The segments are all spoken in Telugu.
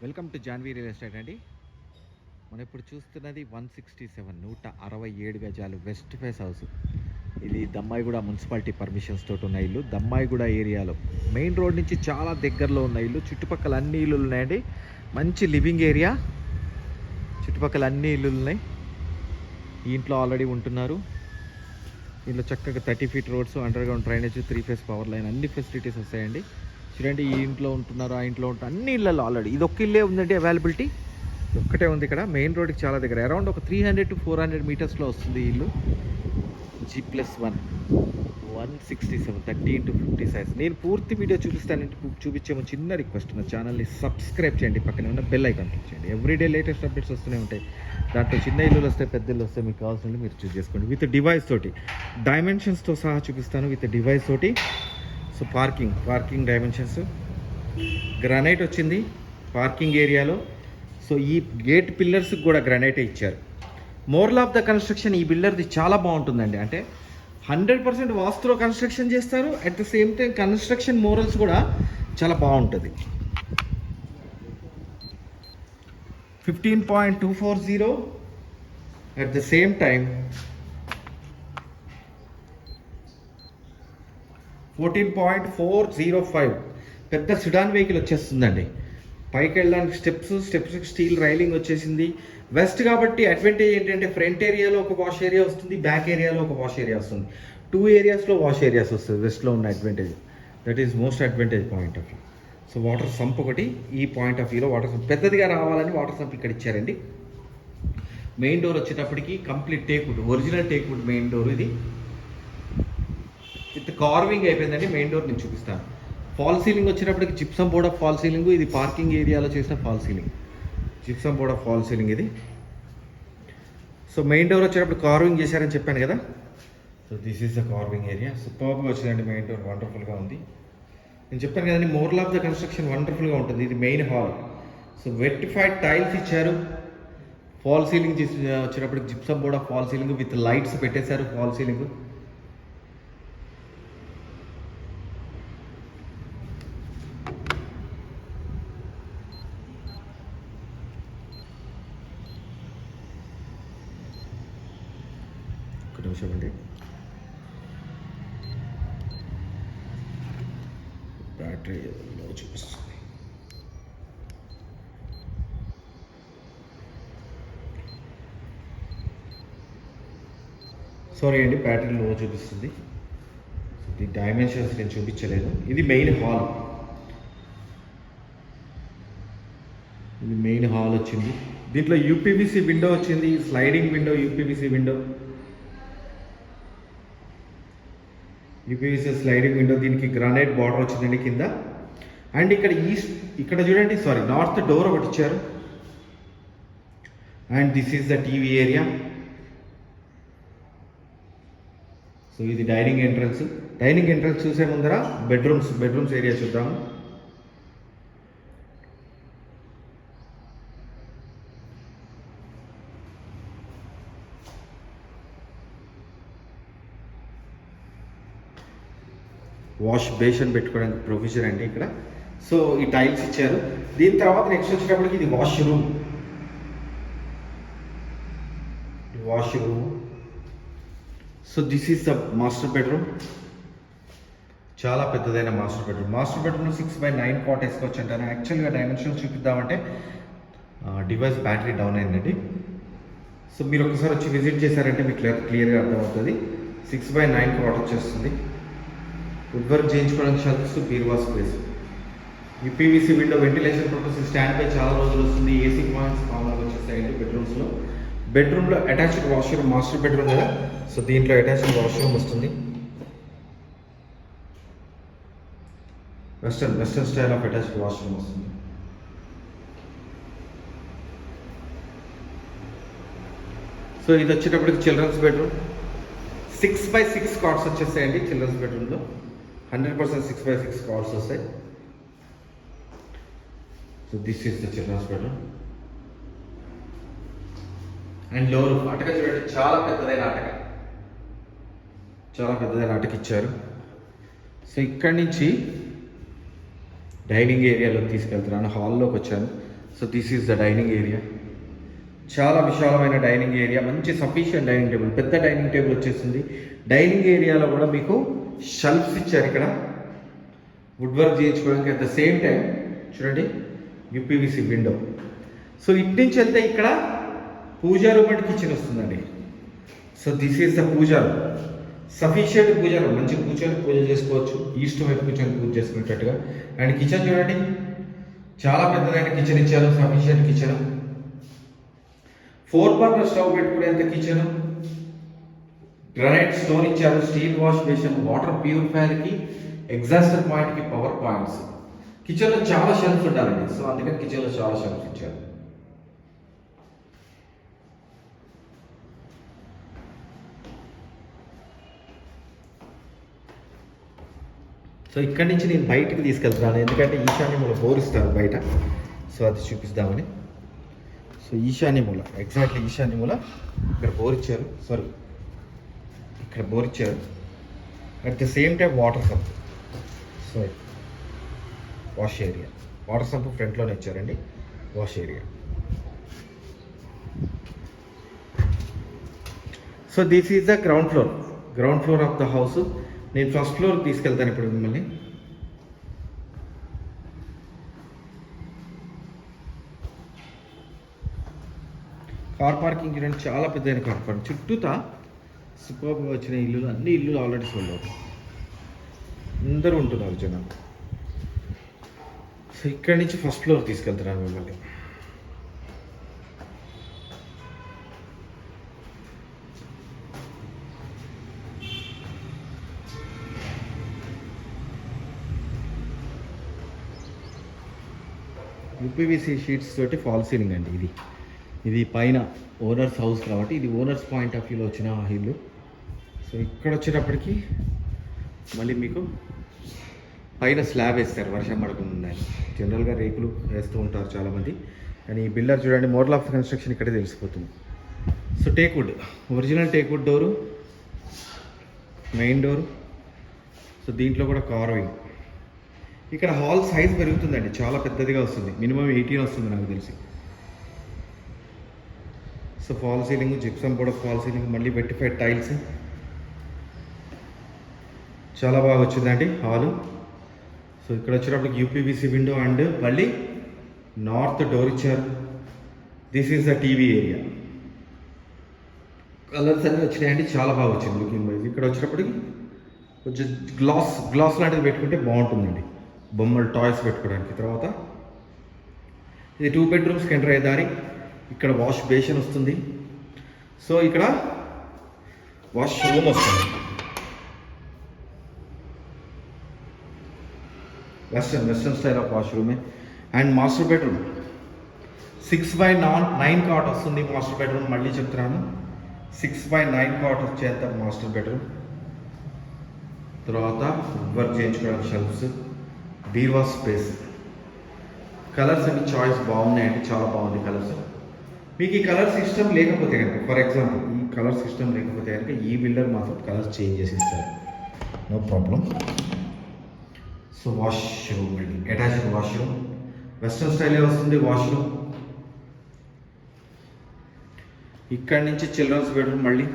Welcome to Janvi real estate అండి. మనం ఇప్పుడు చూస్తున్నది వన్ సిక్స్టీ సెవెన్ నూట అరవై ఏడు గజాలు వెస్ట్ ఫేస్ హౌస్. ఇది దమ్మాయిగూడ మున్సిపాలిటీ పర్మిషన్స్ తోటి ఉన్న ఇల్లు. దమ్మాయిగూడ ఏరియాలో మెయిన్ రోడ్ నుంచి చాలా దగ్గరలో ఉన్న ఇల్లు. చుట్టుపక్కల అన్ని ఇల్లులు ఉన్నాయండి. మంచి లివింగ్ ఏరియా. చుట్టుపక్కల అన్ని ఇల్లులు ఉన్నాయి. ఈ ఇంట్లో ఆల్రెడీ ఉంటున్నారు. దీంట్లో చక్కగా thirty feet roads under ground drainage three phase power line అన్ని ఫెసిలిటీస్ వస్తాయండి. చూడండి ఈ ఇంట్లో ఉంటున్నారు ఆ ఇంట్లో ఉంటున్నారు? అన్ని ఇళ్ళల్లో ఆల్రెడీ ఇది ఒక్క ఇల్లే ఉందండి అవైలబిలిటీ ఒక్కటే ఉంది ఇక్కడ. మెయిన్ రోడ్కి చాలా దగ్గర. అరౌండ్ ఒక three hundred to four hundred మీటర్స్లో వస్తుంది ఇల్లు. G plus one one sixty seven thirty into fifty size నేను పూర్తి వీడియో చూపిస్తానంటే చూపించే చిన్న రిక్వెస్ట్ నా ఛానల్ని సబ్స్క్రైబ్ చేయండి. పక్కనే ఉన్న బెల్ ఐకాన్ క్లిక్ చేయండి. ఎవ్రీడే లేటెస్ట్ అప్డేట్స్ వస్తూనే ఉంటాయి. దాంట్లో చిన్న ఇల్లులు వస్తాయి పెద్ద ఇల్లు వస్తాయి మీకు కావాల్సిన మీరు చూస్ చేసుకోండి. విత్ డివైస్ తోటి. డైమెన్షన్స్తో సహా చూపిస్తాను. విత్ డివైస్ తోటి. So parking parking dimensions. Granite వచ్చింది పార్కింగ్ ఏరియాలో. సో ఈ గేట్ పిల్లర్స్కి కూడా గ్రనైటే ఇచ్చారు. మోరల్ ఆఫ్ ద కన్స్ట్రక్షన్ ఈ బిల్డర్ది చాలా బాగుంటుందండి. అంటే హండ్రెడ్ పర్సెంట్ వాస్తులో కన్స్ట్రక్షన్ చేస్తారు. At the same time construction morals కూడా చాలా బాగుంటుంది. Fifteen point two four zero at the same time fourteen point four zero five. పెద్ద సిడాన్ వెహికల్ వచ్చేస్తుందండి. పైకి వెళ్ళడానికి స్టెప్స్ స్టెప్స్ స్టీల్ రైలింగ్ వచ్చేసింది. వెస్ట్ కాబట్టి అడ్వాంటేజ్ ఏంటంటే ఫ్రంట్ ఏరియాలో ఒక వాష్ ఏరియా వస్తుంది బ్యాక్ ఏరియాలో ఒక వాష్ ఏరియా వస్తుంది. టూ ఏరియాస్లో వాష్ ఏరియాస్ వస్తుంది వెస్ట్లో ఉన్న advantage. That is most advantage point of view so water sump ఒకటి ఈ పాయింట్ ఆఫ్ వ్యూలో వాటర్ సంప్ పెద్దదిగా రావాలని వాటర్ సంప్ ఇక్కడ ఇచ్చారండి. మెయిన్ డోర్ వచ్చేటప్పటికి complete teakwood original teakwood main door ఇది. విత్ కార్వింగ్ అయిపోయిందండి మెయిన్ డోర్ నేను చూపిస్తాను. ఫాల్ సీలింగ్ వచ్చేటప్పటికి gypsum board of false ceiling ఇది పార్కింగ్ ఏరియాలో చేసిన false ceiling gypsum board of false ceiling ఇది. సో మెయిన్ డోర్ వచ్చేటప్పుడు కార్వింగ్ చేశారని చెప్పాను కదా. So this is the carving area సూపర్గా వచ్చిందండి మెయిన్ డోర్ వండర్ఫుల్గా ఉంది. నేను చెప్పాను కదండి మోర్ల్ ఆఫ్ ద కన్స్ట్రక్షన్ వండర్ఫుల్గా ఉంటుంది. ఇది main hall so vitrified tiles ఇచ్చారు. ఫాల్ సీలింగ్ చేసి వచ్చేటప్పటికి gypsum board of fall ceiling with lights పెట్టేశారు ఫాల్ సీలింగ్ ఒక నిమిషం అండి ఫ్యాక్టరీ లో చూపిస్తుంది. సారీ అండి బ్యాటరీ లో చూపిస్తుంది. ఈ డైమెన్షన్స్ నేను చూపించలేదు. ఇది మెయిన్ హాల్ ఇది మెయిన్ హాల్ వచ్చింది. దీంట్లో యూపీవీసీ విండో వచ్చింది sliding window UPVC window UPVC sliding window దీనికి గ్రానైట్ బార్డర్ వచ్చిందండి కింద. అండ్ ఇక్కడ ఈస్ట్ ఇక్కడ చూడండి సారీ నార్త్ డోర్ ఒకటి ఇచ్చారు. And this is the TV area. So ఇది డైనింగ్ ఎంట్రన్స్. డైనింగ్ ఎంట్రన్స్ చూసే ముందర బెడ్రూమ్స్ బెడ్రూమ్స్ ఏరియా చూద్దాము. వాష్ బేషన్ పెట్టుకోవడానికి ప్రొవిజన్ అండి ఇక్కడ. సో ఈ టైల్స్ ఇచ్చారు. దీని తర్వాత నెక్స్ట్ వచ్చేటప్పటికి ఇది wash room wash room so this is the master bedroom. చాలా పెద్దదైన master bedroom. Master bedroom six by nine cot వేసుకోవచ్చు అంటాను. యాక్చువల్గా డైమెన్షన్స్ చూపిద్దామంటే డివైస్ బ్యాటరీ డౌన్ అయిందండి. సో మీరు ఒకసారి వచ్చి విజిట్ చేశారంటే మీకు క్లియర్ క్లియర్గా అర్థమవుతుంది. సిక్స్ బై నైన్ కాట్ వచ్చేస్తుంది. వుడ్ వర్క్ చేయించుకోవడానికి షెల్ఫ్స్ బీరువా స్పేస్ ఈ PVC window ventilation purpose stand పై చాలా రోజులు వస్తుంది. ఏసీ పాయింట్స్ కామన్గా వచ్చేస్తాయండి బెడ్రూమ్స్లో బెడ్రూమ్లో అటాచ్డ్ వాష్రూమ్ మాస్టర్ బెడ్రూమ్ కదా? సో దీంట్లో అటాచ్డ్ వాష్రూమ్ వస్తుంది. Western western style of attached washroom వస్తుంది. సో ఇది వచ్చేటప్పటికి childrens bedroom six by six cards వచ్చేస్తాయండి చిల్డ్రన్స్ బెడ్రూమ్లో hundred percent six by six cards వస్తాయి. So this is the childrens bedroom and లోరు అటక చూడండి చాలా పెద్దదైన అటక చాలా పెద్దదైన అటక ఇచ్చారు సో ఇక్కడి నుంచి డైనింగ్ ఏరియాలోకి తీసుకెళ్తున్నాను. హాల్లోకి వచ్చాను. So this is the dining area చాలా విశాలమైన డైనింగ్ ఏరియా మంచి సఫిషియంట్ డైనింగ్ టేబుల్ పెద్ద డైనింగ్ టేబుల్ వచ్చేసింది. డైనింగ్ ఏరియాలో కూడా మీకు షెల్ఫ్స్ ఇచ్చారు ఇక్కడ. వుడ్ వర్క్ చేయించుకోవడానికి అట్ ద సేమ్ టైం చూడండి యూపీవీసీ విండో సో ఇటు నుంచి వెళ్తే ఇక్కడ పూజా రూమ్ అండ్ కిచెన్ వస్తుందండి. So this is the puja room sufficient puja room మంచి కూర్చొని పూజ చేసుకోవచ్చు. ఈస్ట్ వైపు కూర్చొని పూజ చేసుకునేటట్టుగా. అండ్ కిచెన్ చూడండి చాలా పెద్దదైన కిచెన్ ఇచ్చారు. Sufficient kitchen four burner stove పెట్టుకునేంత kitchen granite stone ఇచ్చారు స్టీల్ వాష్ బేసిన్ వాటర్ ప్యూరిఫైయర్కి ఎగ్జాస్టర్ పాయింట్కి పవర్ పాయింట్స్ కిచెన్లో చాలా షెల్ఫ్స్ ఉండాలండి సో అందుకని కిచెన్లో చాలా షెల్ఫ్స్ ఇచ్చారు. సో ఇక్కడి నుంచి నేను బయటికి తీసుకెళ్తున్నాను. ఎందుకంటే ఈశాన్య మూల బోర్ బయట. సో అది చూపిస్తామని సో ఈశాన్య మూల. ఎగ్జాక్ట్లీ ఈశాన్య మూల. ఇక్కడ బోర్ ఇచ్చారు. సారీ ఇక్కడ బోర్ ఇచ్చారు. At the same time water sump so wash area water sump ఫ్రంట్లోనే ఇచ్చారండి. Wash area so this is the ground floor ground floor of the house నేను ఫస్ట్ ఫ్లోర్ తీసుకెళ్తాను ఇప్పుడు మిమ్మల్ని. కార్ పార్కింగ్ చూడండి చాలా పెద్దైన కార్ పార్కింగ్ చుట్టూతా సూపర్ వచ్చిన ఇల్లులు అన్ని ఇల్లులు ఆల్రెడీ సోల్డ్ అవుతాయి అందరూ ఉంటున్నారు జనం. సో ఇక్కడి నుంచి ఫస్ట్ ఫ్లోర్ తీసుకెళ్తున్నాను మిమ్మల్ని. యూపీవీసీ షీట్స్ తోటి ఫాల్ సీలింగ్ అండి ఇది. ఇది పైన ఓనర్స్ హౌస్ కాబట్టి ఇది ఓనర్స్ పాయింట్ ఆఫ్ వ్యూలో వచ్చిన ఇల్లు. సో ఇక్కడ వచ్చేటప్పటికి మళ్ళీ మీకు పైన స్లాబ్ వేస్తారు వర్షం పడకుండా జనరల్గా రేకులు వేస్తూ ఉంటారు చాలామంది. కానీ ఈ బిల్డర్ చూడండి మోడల్ ఆఫ్ కన్స్ట్రక్షన్ ఇక్కడే తెలిసిపోతుంది. So teakwood original teakwood door main door so దీంట్లో కూడా కార్వింగ్. ఇక్కడ హాల్ సైజ్ పెరుగుతుందండి చాలా పెద్దదిగా వస్తుంది. మినిమం ఎయిటీన్ వస్తుంది నాకు తెలిసి. సో ఫాల్ సీలింగ్ జిప్సమ్ కూడా ఫాల్ సీలింగ్ మళ్ళీ వెట్టిఫైడ్ టైల్స్. చాలా బాగా వచ్చిందండి హాలు. సో ఇక్కడ వచ్చేటప్పటికి యూపీబీసీ విండో అండ్ మళ్ళీ నార్త్ డోర్ ఇచ్చారు. This is the TV area colours అన్నీ వచ్చినాయండి చాలా బాగా వచ్చింది లుకింగ్ వైజ్ ఇక్కడ వచ్చేటప్పటికి కొంచెం గ్లాస్ గ్లాస్ లాంటిది పెట్టుకుంటే బాగుంటుందండి. బొమ్మలు టాయ్స్ పెట్టుకోవడానికి. తర్వాత ఇది టూ బెడ్రూమ్స్కి ఎంటర్ అయ్యే దారి. ఇక్కడ వాష్ బేషన్ వస్తుంది. సో ఇక్కడ వాష్ రూమ్ వస్తుంది. Western western style of వాష్రూమే and master bedroom six by non nine cot వస్తుంది మాస్టర్ బెడ్రూమ్ మళ్ళీ చెప్తున్నాను. సిక్స్ బై నైన్ కాట్ వచ్చేంత మాస్టర్ బెడ్రూమ్ తర్వాత వర్క్ చేయించుకోవడానికి షెల్ఫ్స్ బీవా స్పేస్ కలర్స్ అండ్ చాయిస్ బాగున్నాయండి చాలా బాగుంది కలర్స్ మీకు ఈ కలర్స్ సిస్టమ్ లేకపోతే కనుక ఫర్ ఎగ్జాంపుల్ ఈ కలర్స్ సిస్టమ్ లేకపోతే కనుక ఈ బిల్డర్ మాత్రం కలర్స్ చేంజ్ చేసి ఇస్తారు. No problem so wash room అండి అటాచ్డ్ వాష్రూమ్ వెస్ట్రన్ స్టైలే వస్తుంది? వాష్రూమ్ ఇక్కడి నుంచి చిల్డ్రన్స్ బెడ్రూమ్ మళ్ళీ.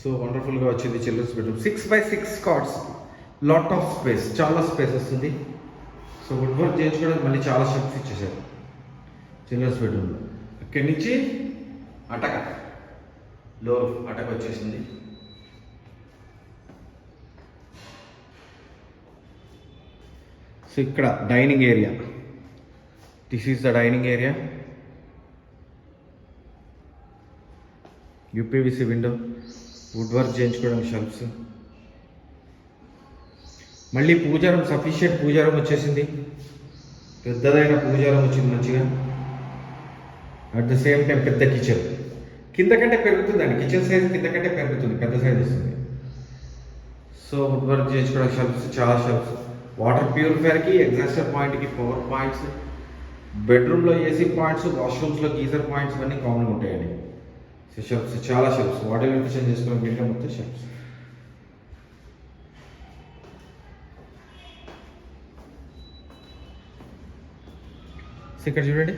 సో వండర్ఫుల్గా వచ్చింది childrens bedroom six by six cards lot of space చాలా స్పేస్ వస్తుంది. సో వుడ్ వర్క్ చేయించుకోవడానికి మళ్ళీ చాలా షెల్ఫ్స్ ఇచ్చేసారు. చిల్డ్రన్స్ బెడ్రూమ్లో ఇక్కడి నుంచి అటక. లో అటక వచ్చేసింది. సో ఇక్కడ dining area. This is the dining area. UPVC window. Wood work చేయించుకోవడానికి షెల్ఫ్స్. మళ్ళీ పూజారం సఫిషియెంట్ పూజారం వచ్చేసింది. పెద్దదైన పూజారం వచ్చింది మంచిగా. అట్ ద సేమ్ టైం పెద్ద కిచెన్ కింద కంటే పెరుగుతుందండి కిచెన్ సైజ్ కింద కంటే పెరుగుతుంది. పెద్ద సైజ్ వస్తుంది. సో వుడ్ వర్క్ చేయించుకోవడానికి షెల్ఫ్స్ చాలా షెల్ఫ్స్ వాటర్ ప్యూరిఫైయర్కి ఎగ్జాస్టర్ పాయింట్కి పవర్ పాయింట్స్ బెడ్రూమ్లో ఏసీ పాయింట్స్ వాష్రూమ్స్లో గీజర్ పాయింట్స్ అన్నీ కామన్గా ఉంటాయండి. సో షెల్ఫ్స్ చాలా షెల్ఫ్స్ వాటర్ కిచెన్ చేసుకున్న వీటిలో మొత్తం షెల్ఫ్స్ ఇక్కడ చూడండి.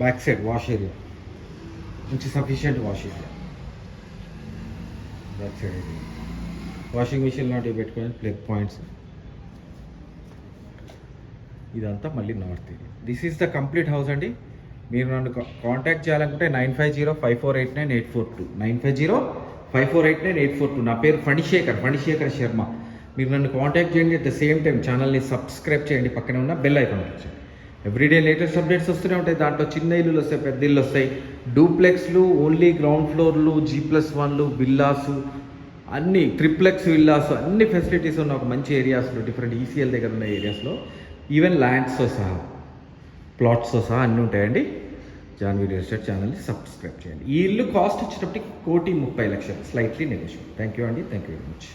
బ్యాక్ సైడ్ వాష్ ఏరియా మంచి sufficient wash area back side ఇది వాషింగ్ మిషన్ లాంటివి పెట్టుకొని ప్లగ్ పాయింట్స్ ఇదంతా మళ్ళీ north area this is the complete house అండి. మీరు నన్ను కాంటాక్ట్ చేయాలనుకుంటే nine five zero five four eight nine eight four two. Nine five zero five four eight nine eight four two. నా పేరు ఫణిశేఖర్ ఫణిశేఖర్ శర్మ. మీరు నన్ను కాంటాక్ట్ చేయండి. అట్ ద సేమ్ టైం ఛానల్ని సబ్స్క్రైబ్ చేయండి. పక్కనే ఉన్న బెల్ ఐకాన్ వచ్చండి ఎవ్రీడే లేటెస్ట్ అప్డేట్స్ వస్తూనే ఉంటాయి. దాంట్లో చిన్న ఇల్లులు వస్తాయి పెద్ద ఇల్లు వస్తాయి. డూప్లెక్స్లు ఓన్లీ గ్రౌండ్ ఫ్లోర్లు జీ ప్లస్ వన్లు బిల్లాస్ అన్ని ట్రిప్లెక్స్ విల్లాస్ అన్ని ఫెసిలిటీస్ ఉన్న ఒక మంచి ఏరియాస్లో డిఫరెంట్ ఈసీఎల్ దగ్గర ఉన్న ఏరియాస్లో ఈవెన్ ల్యాండ్స్తో సహా ప్లాట్స్తో సహా అన్నీ ఉంటాయండి. జాన్వీ రియల్ ఎస్టేట్ ఛానల్ని సబ్స్క్రైబ్ చేయండి. ఈ ఇల్లు కాస్ట్ వచ్చేటప్పటికి కోటి ముప్పై లక్షలు స్లైట్లీ నెగోషియబుల్ థ్యాంక్ యూ అండి థ్యాంక్ యూ వెరీ మచ్